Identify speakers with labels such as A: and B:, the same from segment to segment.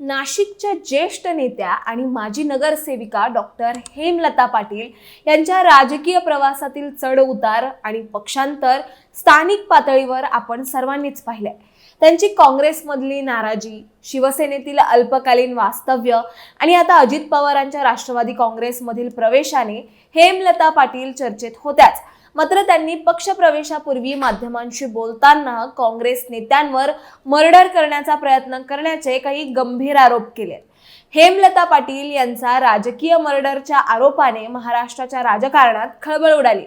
A: नाशिकच्या ज्येष्ठ नेत्या आणि माजी नगरसेविका डॉक्टर हेमलता पाटील यांच्या राजकीय प्रवासातील चढ उतार आणि पक्षांतर स्थानिक पातळीवर आपण सर्वांनीच पाहिले त्यांची काँग्रेसमधली नाराजी शिवसेनेतील अल्पकालीन वास्तव्य आणि आता अजित पवारांच्या राष्ट्रवादी काँग्रेसमधील प्रवेशाने हेमलता पाटील चर्चेत होत्याच. मात्र त्यांनी पक्षप्रवेशापूर्वी माध्यमांशी बोलताना काँग्रेस नेत्यांवर मर्डर करण्याचा प्रयत्न करण्याचे काही गंभीर आरोप केले. हेमलता पाटील यांचा राजकीय मर्डरच्या आरोपाने महाराष्ट्राच्या राजकारणात खळबळ उडाली.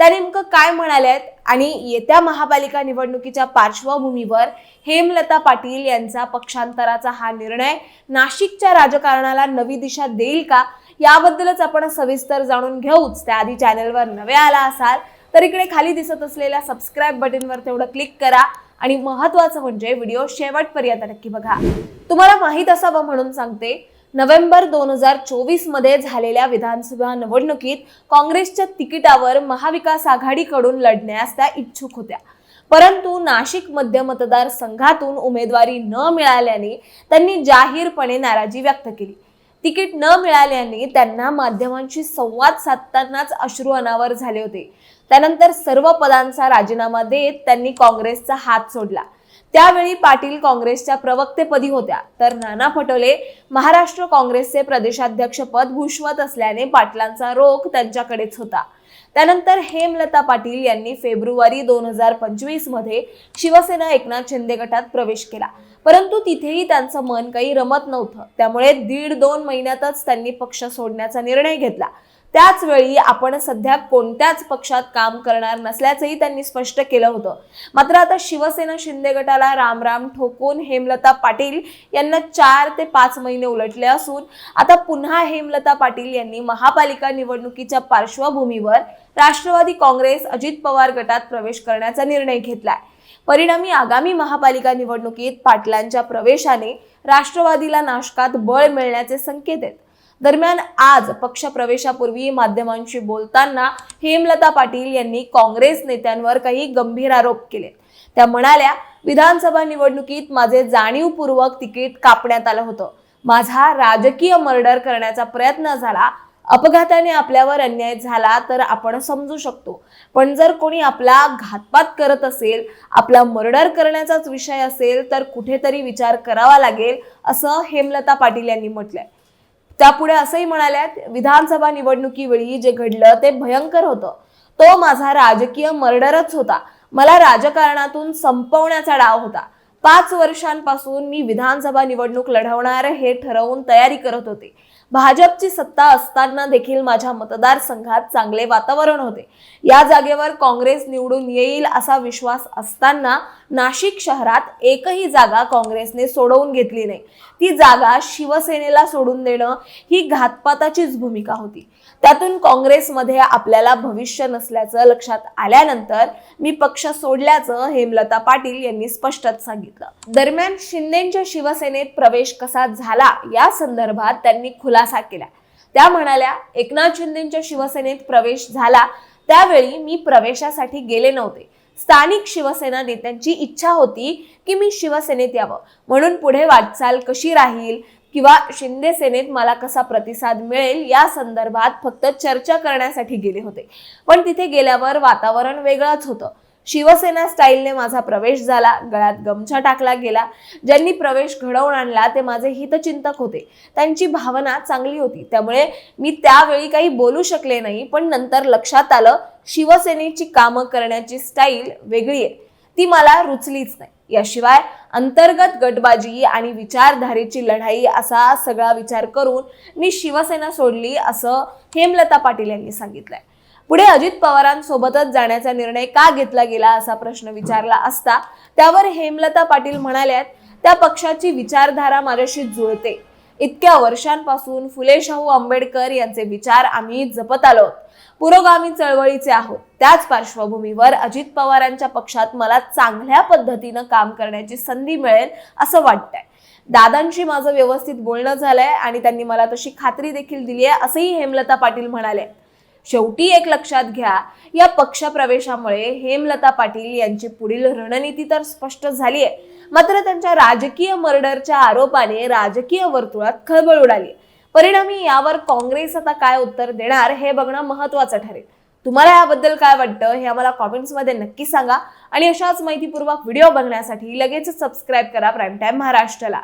A: त्या नेमकं काय म्हणाल्यात आणि येत्या महापालिका निवडणुकीच्या पार्श्वभूमीवर हेमलता पाटील यांचा पक्षांतराचा हा निर्णय नाशिकच्या राजकारणाला नवी दिशा देईल का? याबद्दलच आपण सविस्तर जाणून घेऊच. त्याआधी चॅनलवर नवे आला असाल तर इकडे खाली दिसत असलेल्या सबस्क्राईब बटनवर तेवढं क्लिक करा आणि महत्वाचं म्हणजे व्हिडिओ शेवटपर्यंत नक्की बघा. तुम्हाला माहीत असावं म्हणून सांगते नोव्हेंबर दोन हजार चोवीसमध्ये झालेल्या विधानसभा निवडणुकीत काँग्रेसच्या तिकिटावर महाविकास आघाडीकडून लढण्यास त्या इच्छुक होत्या. परंतु नाशिक मध्य मतदारसंघातून उमेदवारी न मिळाल्याने त्यांनी जाहीरपणे नाराजी व्यक्त केली. तिकीट न मिळाल्याने त्यांना माध्यमांशी संवाद साधतानाच अश्रू अनावर झाले होते. त्यानंतर सर्व पदांचा राजीनामा देत त्यांनी काँग्रेसचा हात सोडला. त्यावेळी पाटील काँग्रेसच्या प्रवक्तेपदी होत्या. तर नाना पटोले महाराष्ट्र काँग्रेसचे प्रदेशाध्यक्ष पद भूषवत असल्याने पाटलांचा रोख त्यांच्याकडेच होता. त्यानंतर हेमलता पाटील यांनी फेब्रुवारी दोन हजार पंचवीसमध्ये शिवसेना एकनाथ शिंदे गटात प्रवेश केला. परंतु तिथेही त्यांचं मन काही रमत नव्हतं. त्यामुळे दीड दोन महिन्यातच त्यांनी पक्ष सोडण्याचा निर्णय घेतला. त्याच वेळी आपण सध्या कोणत्याच पक्षात काम करणार नसल्याचंही त्यांनी स्पष्ट केलं होतं. मात्र आता शिवसेना शिंदे गटाला रामराम ठोकून हेमलता पाटील यांना चार ते पाच महिने उलटले असून आता पुन्हा हेमलता पाटील यांनी महापालिका निवडणुकीच्या पार्श्वभूमीवर राष्ट्रवादी काँग्रेस अजित पवार गटात प्रवेश करण्याचा निर्णय घेतलाय. परिणामी आगामी महापालिका निवडणुकीत पाटलांच्या प्रवेशाने राष्ट्रवादीला नाशकात बळ मिळण्याचे संकेत आहेत. दरम्यान आज पक्ष प्रवेशापूर्वी माध्यमांशी बोलताना हेमलता पाटील यांनी काँग्रेस नेत्यांवर काही गंभीर आरोप केले. त्या म्हणाल्या विधानसभा निवडणुकीत माझे जाणीवपूर्वक तिकीट कापण्यात आलं होतं. माझा राजकीय मर्डर करण्याचा प्रयत्न झाला. अपघाताने आपल्यावर अन्याय झाला तर आपण समजू शकतो. पण जर कोणी आपला घातपात करत असेल आपला मर्डर करण्याचाच विषय असेल तर कुठेतरी विचार करावा लागेल असं हेमलता पाटील यांनी म्हटलंय. त्यापुढे असंही म्हणाल्यात विधानसभा निवडणुकीवेळी जे घडलं ते भयंकर होतं. तो माझा राजकीय मर्डरच होता. मला राजकारणातून संपवण्याचा डाव होता. पाच वर्षांपासून मी विधानसभा निवडणूक लढवणार हे ठरवून तयारी करत होते. भाजपची सत्ता असताना देखील माझ्या मतदारसंघात चांगले वातावरण होते. या जागेवर काँग्रेस निवडून येईल असा विश्वास असताना नाशिक शहरात एकही जागा काँग्रेसने सोडवून घेतली नाही. ती जागा शिवसेनेला सोडून देणं ही घातपाताचीच भूमिका होती. त्यातून काँग्रेसमध्ये आपल्याला भविष्य नसल्याचं लक्षात आल्यानंतर मी पक्ष सोडल्याचं हेमलता पाटील यांनी स्पष्टच सांगितलं. दरम्यान शिंदेच्या शिवसेनेत प्रवेश कसा झाला या संदर्भात त्यांनी खुलासा केला. त्या म्हणाल्या एकनाथ शिंदेच्या शिवसेनेत प्रवेश झाला. त्यावेळी मी प्रवेशासाठी गेले नव्हते. स्थानिक शिवसेना नेत्यांची इच्छा होती की मी शिवसेनेत यावं. म्हणून पुढे वाटचाल कशी राहील किंवा शिंदे सेनेत मला कसा प्रतिसाद मिळेल या संदर्भात फक्त चर्चा करण्यासाठी गेले होते. पण तिथे गेल्यावर वातावरण वेगळंच होतं. शिवसेना स्टाईलने माझा प्रवेश झाला गळ्यात गमछा टाकला गेला. ज्यांनी प्रवेश घडवून आणला ते माझे हितचिंतक होते. त्यांची भावना चांगली होती. त्यामुळे मी त्यावेळी काही बोलू शकले नाही पण नंतर लक्षात आलं शिवसेनेची कामं करण्याची स्टाईल वेगळी आहे. ती मला रुचलीच नाही. याशिवाय अंतर्गत गटबाजी आणि विचारधारेची लढाई असा सगळा विचार करून मी शिवसेना सोडली असं हेमलता पाटील यांनी सांगितलंय. पुढे अजित पवारांसोबतच जाण्याचा निर्णय का घेतला गेला असा प्रश्न विचारला असता त्यावर हेमलता पाटील म्हणाल्यात त्या पक्षाची विचारधारा माझ्याशी जुळते. इतक्या वर्षांपासून फुले शाहू आंबेडकर यांचे विचार आम्ही जपत आलो. पुरोगामी चळवळीचे आहोत. त्याच पार्श्वभूमीवर अजित पवारांच्या पक्षात मला चांगल्या पद्धतीनं काम करण्याची संधी मिळेल असं वाटतंय. दादांशी माझं व्यवस्थित बोलणं झालंय आणि त्यांनी मला तशी खात्री देखील दिली आहे असंही हेमलता पाटील म्हणाले. शेवटी एक लक्षात घ्या या पक्षप्रवेशामुळे हेमलता पाटील यांची पुढील रणनीती तर स्पष्ट झाली आहे मात्र त्यांच्या राजकीय मर्डरच्या आरोपाने राजकीय वर्तुळात खळबळ उडाली. परिणामी यावर काँग्रेस आता काय उत्तर देणार हे बघणं महत्वाचं ठरेल. तुम्हाला याबद्दल काय वाटतं हे आम्हाला कॉमेंट्समध्ये नक्की सांगा. आणि अशाच माहितीपूर्वक व्हिडिओ बघण्यासाठी लगेच सबस्क्राईब करा प्राईम टाईम महाराष्ट्राला.